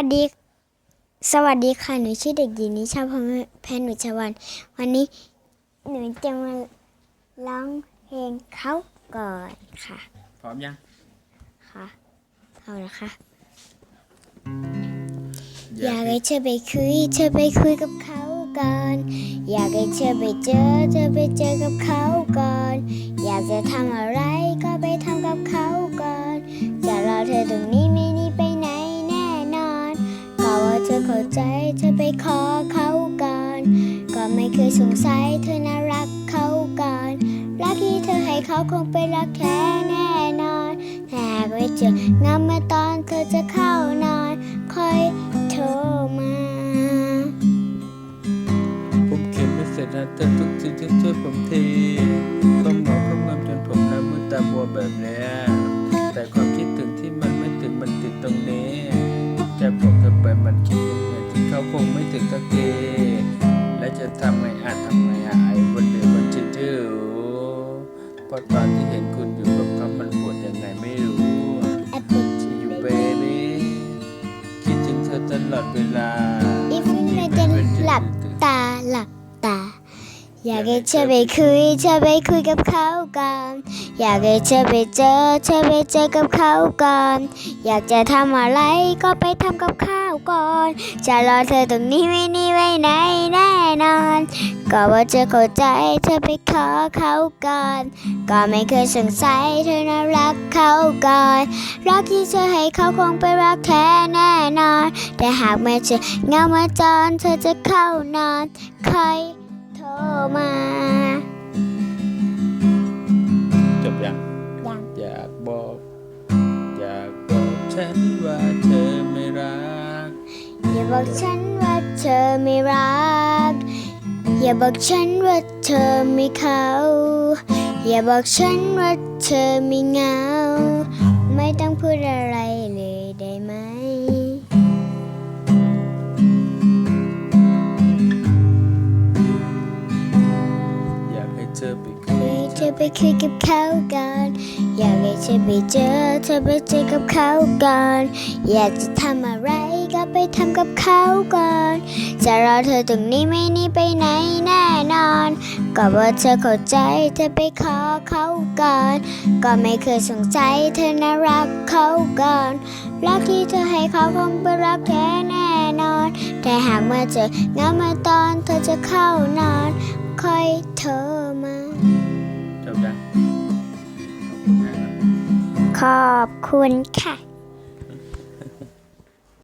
วัสดี สวัสดีค่ะ หนูชื่อเด็กหญิงนิชาพรแพนหนุชวัน วันนี้หนูจะมาร้องเพลงเขาก่อนค่ะ พร้อมยัง ค่ะ เอาละค่ะ อยากให้เธอไปคุย เธอไปคุยกับเขาก่อน อยากให้เธอไปเจอ เธอไปเจอกับเขาก่อน อยากจะทำอะไรก็ไปทำกับเขาก่อน จะรอเธอตรงนี้ ใจเธอไปขอเขาก่อน ก็ไม่เคยสงสัยเธอน่ารักเขาก่อน รักที่เธอให้เขาคงเป็นรักแท้แน่นอนแต่ไม่เจองามเมื่อตอนเธอจะเข้านอนคอยโทรมาผมเขียนไม่เสร็จนะแต่ทุกทีที่ช่วยผมทีความเหงาความงามจนผมน้ามืดตามัวแบบเนี้ย สักทีและจะทำไงอาจทำไงอะไอ้วันเดือนวันชื่อชื่อเพราะตอนที่เห็นคุณอยู่กับเขามันปวดยังไงไม่รู้แอปเปิลอยู่เบบี้คิดถึงเธอตลอดเวลาอีฟเราจะหลับตาหลับตา อยากให้เธอไปคุยเธอไปคุยกับเขาก่อนอยากให้เธอไปเจอเธอไปเจอกับเขาก่อนอยากจะทำอะไรก็ไปทำกับข้าวก่อน จะรอเธอตรงนี้ไม่นี่ไว้ไหนแน่นอน ก็ว่าเธอเข้าใจเธอไปขอเขาก่อนก็ไม่เคยสงสัยเธอน่ารักเขาก่อนรักที่เธอให้เขาคงเป็นรักแท้แน่นอน แต่หากไม่เจอเงามาจอนเธอจะเข้านอนคอยโทร มา จบยังยัง อยากบอก อยากบอกฉันว่าเธอไม่รัก อย่าบอกฉันว่าเธอไม่รัก อย่าบอกฉันว่าเธอไม่เขา อย่าบอกฉันว่าเธอไม่เหงา ไม่ต้องพูดอะไรเลยได้ไหม เธอไปคุยเธอไปคุยกับเขาก่อนอยากให้เธอไปเจอเธอไปเจอกับเขาก่อนอยากจะทำอะไรก็ไปทำกับเขาก่อนจะรอเธอตรงนี้ไม่หนี่ไปไหนแน่นอน ก็ว่าเธอเข้าใจเธอไปขอเขาก่อน ก็ไม่เคยสงสัยเธอน่ารักเขาก่อนรักที่เธอให้เขาคงเป็นรักแท้แน่นอน แต่หากเมื่อเจอเงาเมื่อตอนเธอจะเข้านอน คอยโทรมา จบยังขอบคุณนะครับ ขอบคุณค่ะ